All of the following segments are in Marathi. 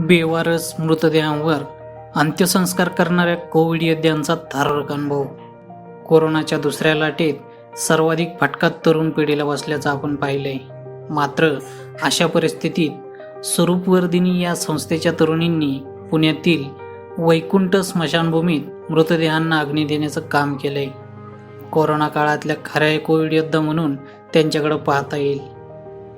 बेवारस मृतदेहांवर अंत्यसंस्कार करणाऱ्या कोविड योद्ध्यांचा थारक अनुभव. कोरोनाच्या दुसऱ्या लाटेत सर्वाधिक फटका तरुण पिढीला बसल्याचं आपण पाहिलंय. मात्र अशा परिस्थितीत स्वरूपवर्धिनी या संस्थेच्या तरुणींनी पुण्यातील वैकुंठ स्मशानभूमीत मृतदेहांना अग्नी देण्याचं काम केलंय. कोरोना काळातल्या खऱ्या कोविड योद्धा म्हणून त्यांच्याकडे पाहता येईल.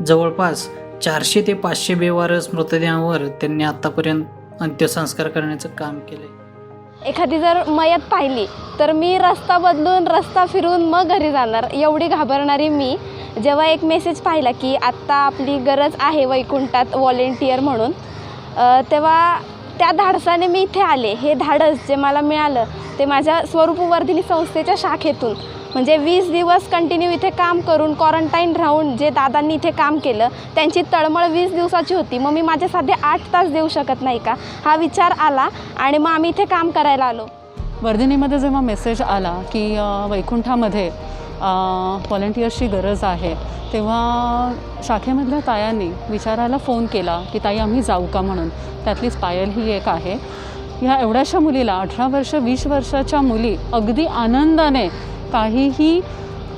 जवळपास चारशे ते पाचशे बेवारस मृतदेहावर त्यांनी आतापर्यंत अंत्यसंस्कार करण्याचं काम केलंय. एखादी जर मयत पाहिली तर मी रस्ता बदलून रस्ता फिरून मग घरी जाणार. एवढी घाबरणारी मी. जेव्हा एक मेसेज पाहिला की आत्ता आपली गरज आहे वैकुंठात व्हॉलेंटियर म्हणून तेव्हा त्या धाडसाने मी इथे आले. हे धाडस जे मला मिळालं ते माझ्या स्वरूपवर्धिनी संस्थेच्या शाखेतून. म्हणजे वीस दिवस कंटिन्यू इथे काम करून क्वारंटाईन राहून जे दादांनी इथे काम केलं त्यांची तळमळ वीस दिवसाची होती. मग मी माझे साधे आठ तास देऊ शकत नाही का? हा विचार आला आणि मग आम्ही इथे काम करायला आलो. वर्धिनीमध्ये जेव्हा मेसेज आला की वैकुंठामध्ये व्हॉलेंटियर्सची गरज आहे. तेव्हा शाखेमधल्या तायांनी विचारायला फोन केला की ताई आम्ही जाऊ का म्हणून? त्यातलीच पायल ही एक आहे. ह्या एवढ्याशा मुलीला अठरा वर्ष वीस वर्षाच्या मुली अगदी आनंदाने काहीही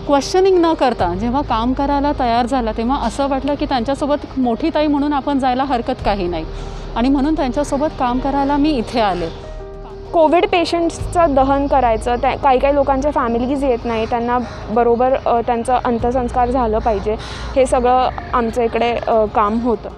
क्वेश्चनिंग न करता जेव्हा काम करायला तयार झाला तेव्हा असं वाटलं की त्यांच्यासोबत मोठी ताई म्हणून आपण जायला हरकत काही नाही. आणि म्हणून त्यांच्यासोबत काम करायला मी इथे आले. कोविड पेशंट्सचं दहन करायचं त्या काही काही लोकांच्या फॅमिलीज येत नाही त्यांना बरोबर त्यांचं अंत्यसंस्कार झालं पाहिजे हे सगळं आमच्या इकडे काम होतं.